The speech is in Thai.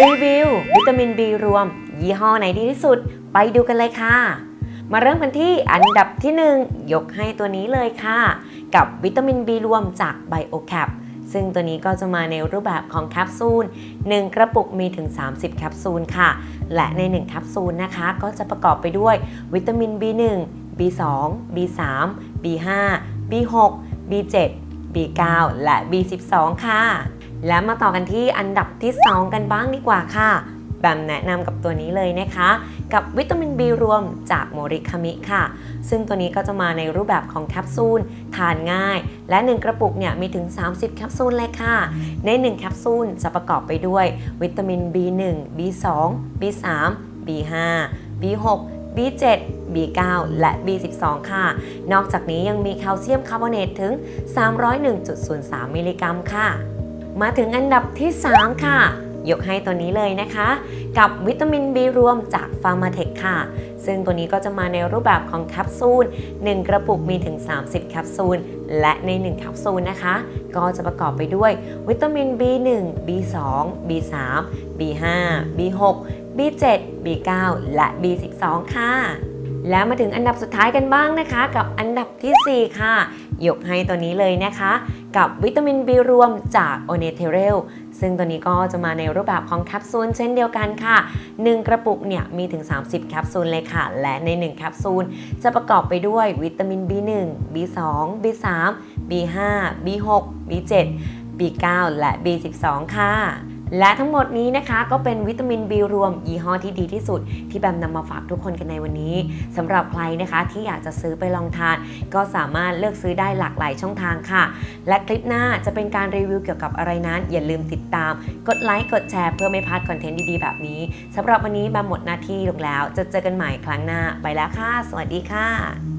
รีวิว วิตามิน B รวม ยี่ห้อไหนดีที่สุด ไปดูกันเลยค่ะ มาเริ่มกันที่อันดับที่ 1 ยกให้ตัวนี้เลยค่ะ กับวิตามิน B รวมจาก BioCap ซึ่งตัวนี้ก็จะมาในรูปแบบของแคปซูล 1 กระปุกมีถึง 30 แคปซูลค่ะ และใน 1 แคปซูลนะคะ ก็จะประกอบไปด้วยวิตามิน B1 B2 B3 B5 B6 B7 B9 และ B12 ค่ะ และมาต่อกันที่อันดับที่ 2 กันบ้างดีกว่าค่ะ แบมแนะนำกับตัวนี้เลยนะคะ กับวิตามิน B รวมจากโมริคามิค่ะ ซึ่งตัวนี้ก็จะมาในรูปแบบของแคปซูล ทานง่าย และ 1 กระปุกเนี่ยมีถึง 30 แคปซูลเลยค่ะ ใน 1 แคปซูลจะประกอบไปด้วย วิตามิน B1 B2 B3 B5 B6 B7 B9 และ B12 ค่ะ นอกจากนี้ยังมีแคลเซียมคาร์บอเนตถึง 301.03 มิลลิกรัมค่ะ มาถึงอันดับที่ 3 ค่ะ ยกให้ตัวนี้เลยนะคะ กับวิตามิน B รวมจาก p h a r m a t e c ค่ะ ซึ่งตัวนี้ก็จะมาในรูปแบบของแคปซูล 1 กระปุกมีถึง 30 แคปซูล และใน 1 แคปซูลนะคะ ก็จะประกอบไปด้วยวิตามิน B1 B2 B3 B5 B6 B7 B9 และ B12 ค่ะ แล้วมาถึงอันดับสุดท้ายกันบ้างนะคะ กับอันดับทีสี่4 ค่ะ ยกให้ตัวนี้เลยนะคะ กับวิตามิน B รวมจากโอเนเทเรลซึ่งตัวนี้ก็จะมาในรูปแบบของแคปซูลเช่นเดียวกันค่ะ 1 กระปุกเนี่ยมีถึง 30 แคปซูลเลยค่ะ และใน 1 แคปซูล จะประกอบไปด้วยวิตามิน B1 B2 B3 B5 B6 B7 B9 และ B12 ค่ะ และทั้งหมดนี้นะคะก็เป็นวิตามิน B รวมยี่ห้อที่ดีที่สุด ที่แบมนำมาฝากทุกคนกันในวันนี้สำหรับใครนะคะที่อยากจะซื้อไปลองทาน ก็สามารถเลือกซื้อได้หลากหลายช่องทางค่ะ และคลิปหน้าจะเป็นการรีวิวเกี่ยวกับอะไรนั้น อย่าลืมติดตาม กดไลค์กดแชร์เพื่อไม่พลาดคอนเทนต์ดีๆ แบบนี้สำหรับวันนี้แบมหมดหน้าที่ลงแล้ว จะเจอกันใหม่ครั้งหน้าไปแล้วค่ะ สวัสดีค่ะ